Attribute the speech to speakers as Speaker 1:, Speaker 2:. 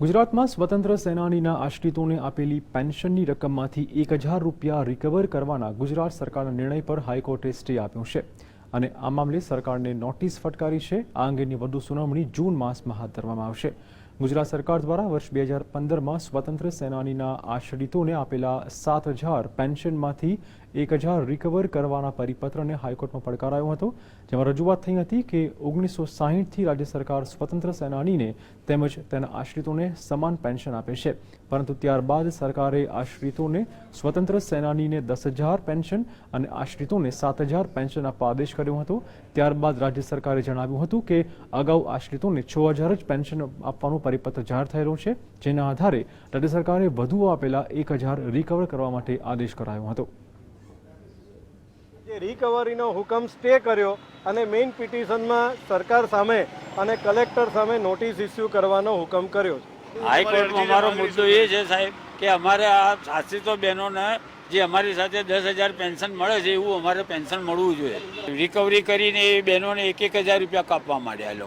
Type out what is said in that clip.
Speaker 1: ગુજરાતમાં સ્વતંત્ર સેનાનીના આશ્રિતોને આપેલી પેન્શનની રકમમાંથી એક હજાર રૂપિયા રિકવર કરવાના ગુજરાત સરકારના નિર્ણય પર હાઈકોર્ટે સ્ટે આપ્યો છે. અને આ મામલે સરકારને નોટિસ ફટકારી છે. આ અંગેની વધુ સુનાવણી જૂન માસમાં હાથ ધરવામાં આવશે. ગુજરાત સરકાર દ્વારા વર્ષ બે હજાર પંદરમાં સ્વતંત્ર સેનાનીના આશ્રિતોને આપેલા સાત હજાર પેન્શનમાંથી એક હજાર રિકવર કરવાના પરિપત્રને હાઈકોર્ટમાં પડકારાયો હતો. જેમાં રજૂઆત થઈ હતી કે ઓગણીસો સાહીઠથી રાજ્ય સરકાર સ્વતંત્ર સેનાનીને તેમજ તેના આશ્રિતોને સમાન પેન્શન આપે છે. પરંતુ ત્યારબાદ સરકારે આશ્રિતોને સ્વતંત્ર સેનાનીને દસ હજાર પેન્શન અને આશ્રિતોને સાત હજાર પેન્શન આપવા આદેશ કર્યો હતો. ત્યારબાદ રાજ્ય સરકારે જણાવ્યું હતું કે અગાઉ આશ્રિતોને છ હજાર જ પેન્શન આપવાનો પરિપત્ર જાહેર થયેલો છે જેના આધારે રાજ્ય સરકારે વધુ આપેલા એક હજાર રિકવર કરવા માટે આદેશ કરાયો હતો.
Speaker 2: જે રિકવરીનો હુકમ સ્ટે કર્યો અને મેઇન પિટિશનમાં સરકાર સામે અને કલેક્ટર સામે નોટિસ ઇસ્યુ કરવાનો હુકમ કર્યો છે.
Speaker 3: હાઈકોર્ટમાં અમારો મુદ્દો એ છે સાહેબ કે અમારે આ આશ્રિતો બહેનોને જે અમારી સાથે દસ હજાર પેન્શન મળે છે એવું અમારે પેન્શન મળવું જોઈએ. રિકવરી કરીને એ બહેનોને એક એક હજાર રૂપિયા કાપવા માંડ્યા